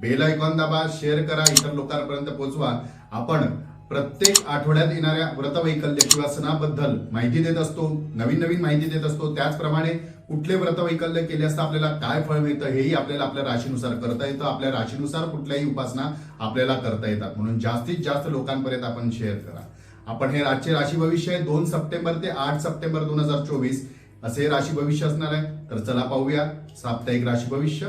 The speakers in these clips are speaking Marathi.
बेल आयकॉन दाबा शेअर करा इतर लोकांपर्यंत पोहोचवा आपण प्रत्येक आठवड्यात येणाऱ्या व्रतवैकल्य किंवा सणाबद्दल माहिती देत असतो नवीन नवीन माहिती देत असतो. त्याचप्रमाणे कुठले व्रतवैकल्य केले असता आपल्याला काय फळ मिळतं हेही आपल्याला आपल्या राशीनुसार करता येतं. आपल्या राशीनुसार कुठल्याही उपासना आपल्याला करता येतात. म्हणून जास्तीत जास्त लोकांपर्यंत आपण शेअर करा. आपण हे आजचे राशी भविष्य आहे. दोन सप्टेंबर ते आठ सप्टेंबर दोन हजार चोवीस असे हे राशी भविष्य असणार आहे. तर चला पाहूया साप्ताहिक राशी भविष्य.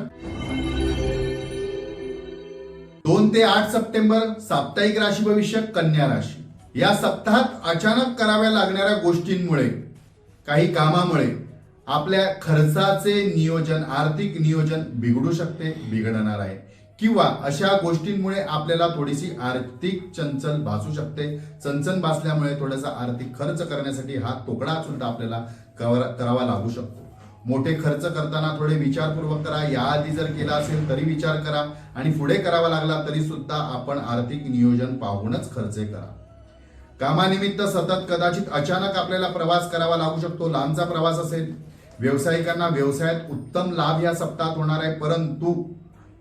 दोन ते आठ सप्टेंबर साप्ताहिक राशी भविष्य कन्या राशी. या सप्ताहात अचानक कराव्या लागणाऱ्या गोष्टींमुळे काही कामामुळे आपल्या खर्चाचे नियोजन आर्थिक नियोजन बिघडू शकते बिघडणार आहे. किंवा अशा गोष्टींमुळे आपल्याला थोडीशी आर्थिक चंचल भासू शकते. चंचल भासल्यामुळे थोडासा आर्थिक खर्च करण्यासाठी हा तोकडा सुद्धा आपल्याला करावा लागू शकतो. मोठे खर्च करताना थोडे विचारपूर्वक करा. याआधी जर केला असेल तरी विचार करा. आणि पुढे करावा लागला तरी सुद्धा आपण आर्थिक नियोजन पाहूनच खर्च करा. कामानिमित्त सतत कदाचित अचानक आपल्याला प्रवास करावा लागू शकतो लांबचा प्रवास असेल. व्यावसायिकांना व्यवसायात उत्तम लाभ या सप्ताहात होणार आहे. परंतु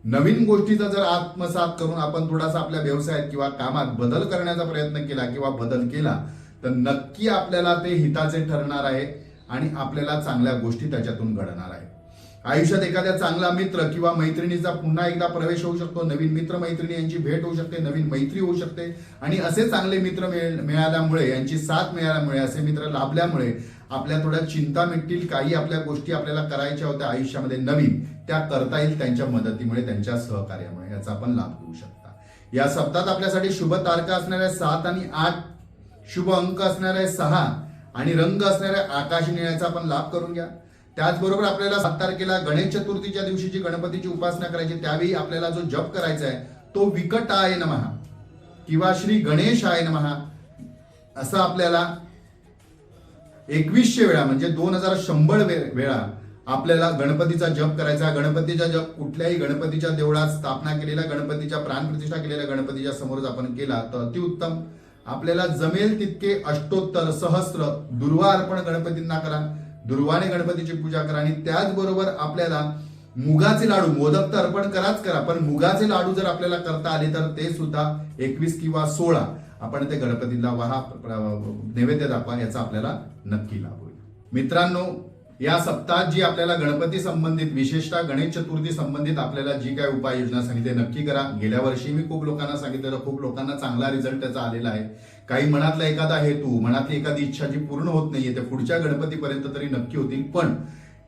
नवीन गोष्टीचा जर आत्मसात करून आपण थोडासा आपल्या व्यवसायात किंवा कामात बदल करण्याचा प्रयत्न केला किंवा बदल केला तर नक्की आपल्याला ते हिताचे ठरणार आहे. आणि आपल्याला चांगल्या गोष्टी त्याच्यातून घडणार आहे आयुष्यात एखाद्या चांगला मित्र किंवा मैत्रिणीचा पुन्हा एकदा प्रवेश होऊ शकतो. नवीन मित्र मैत्रिणी यांची भेट होऊ शकते नवीन मैत्री होऊ शकते. आणि असे चांगले मित्र मिळाल्यामुळे यांची साथ मिळाल्यामुळे असे मित्र लाभल्यामुळे आपल्या थोड्या चिंता मिटतील काही आपल्या गोष्टी आपल्याला करायच्या होत्या आयुष्यामध्ये नवीन त्या करता येईल त्यांच्या मदतीमुळे त्यांच्या सहकार्यामुळे. याचा आपण लाभ घेऊ शकता. या सप्ताहात आपल्यासाठी शुभ तारखा असणाऱ्या सात आणि आठ शुभ अंक असणाऱ्या सहा आणि रंग असणाऱ्या आकाश निळ्याचा आपण लाभ करून घ्या. त्याचबरोबर आपल्याला सात तारखेला गणेश चतुर्थीच्या दिवशी जी गणपतीची उपासना करायची त्यावेळी आपल्याला जो जप करायचा आहे तो विकट आहे नमहा किंवा श्री गणेश आहे नमहा असं आपल्याला एकवीसशे वेळा म्हणजे दोन हजार शंभर वे- वेळा आपल्याला गणपतीचा जप करायचा. गणपतीचा जप कुठल्याही गणपतीच्या देवळात स्थापना केलेल्या गणपतीच्या प्राणप्रतिष्ठा केलेल्या गणपतीच्या समोर जर आपण केला तर अतिउत्तम आपल्याला जमेल तितके अष्टोत्तर सहस्त्र दुर्वा अर्पण गणपतींना करा दुर्वाने गणपतीची पूजा करा आणि त्याचबरोबर आपल्याला मुगाचे लाडू मोदक तर अर्पण कराच करा पण मुगाचे लाडू जर आपल्याला करता आले तर ते सुद्धा एकवीस किंवा सोळा आपण ते गणपतीला वहा नैवेद्य दाखवा याचा आपल्याला नक्की लाभ होईल. मित्रांनो या सप्ताहात जी आपल्याला गणपती संबंधित विशेषतः गणेश चतुर्थी संबंधित आपल्याला जी काय उपाययोजना सांगितली नक्की करा. गेल्या वर्षी मी खूप लोकांना सांगितलेलं खूप लोकांना चांगला रिझल्ट त्याचा आलेला आहे. काही मनातला एखादा हेतू मनातली एखादी इच्छा जी पूर्ण होत नाहीये ते पुढच्या गणपतीपर्यंत तरी नक्की होतील. पण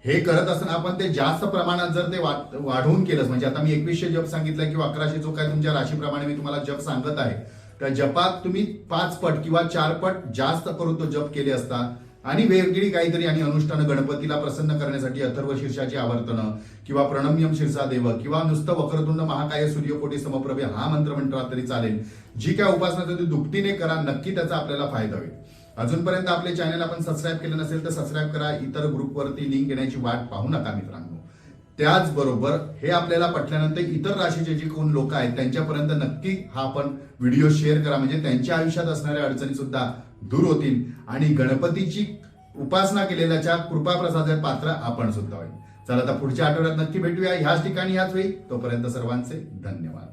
हे करत असताना आपण ते जास्त प्रमाणात जर ते वाढवून केलं म्हणजे आता मी एकवीसशे जप सांगितलं किंवा अकराशे जो काय तुमच्या राशीप्रमाणे मी तुम्हाला जप सांगत आहे त्या जपात तुम्ही पाच पट किंवा चार पट जास्त करून तो जप केले असता आणि वेगळी काहीतरी आणि अनुष्ठानं गणपतीला प्रसन्न करण्यासाठी अथर्व शीर्षाची आवर्तनं किंवा प्रणम्यम शीर्षा देव किंवा नुसतं वक्रतुंड महाकाय सूर्यकोटी समप्रभे हा मंत्र म्हटला तरी चालेल. जी काय उपासना ती दुपटीने करा नक्की त्याचा आपल्याला फायदा होईल. अजूनपर्यंत आपले चॅनल आपण सबस्क्राईब केलं नसेल तर सबस्क्राईब करा. इतर ग्रुपवरती लिंक येण्याची वाट पाहू नका मित्रांनो. त्याचबरोबर हे आपल्याला पटल्यानंतर इतर राशीचे जे कोण लोक आहेत त्यांच्यापर्यंत नक्की हा आपण व्हिडिओ शेअर करा. म्हणजे त्यांच्या आयुष्यात असणाऱ्या अडचणी सुद्धा दूर होतील. आणि गणपतीची उपासना केलेल्याच्या कृपा पात्र आपण सुद्धा होईल. चला आता पुढच्या आठवड्यात नक्की भेटूया. ह्याच ठिकाणी ह्याच वेळी. तोपर्यंत सर्वांचे धन्यवाद.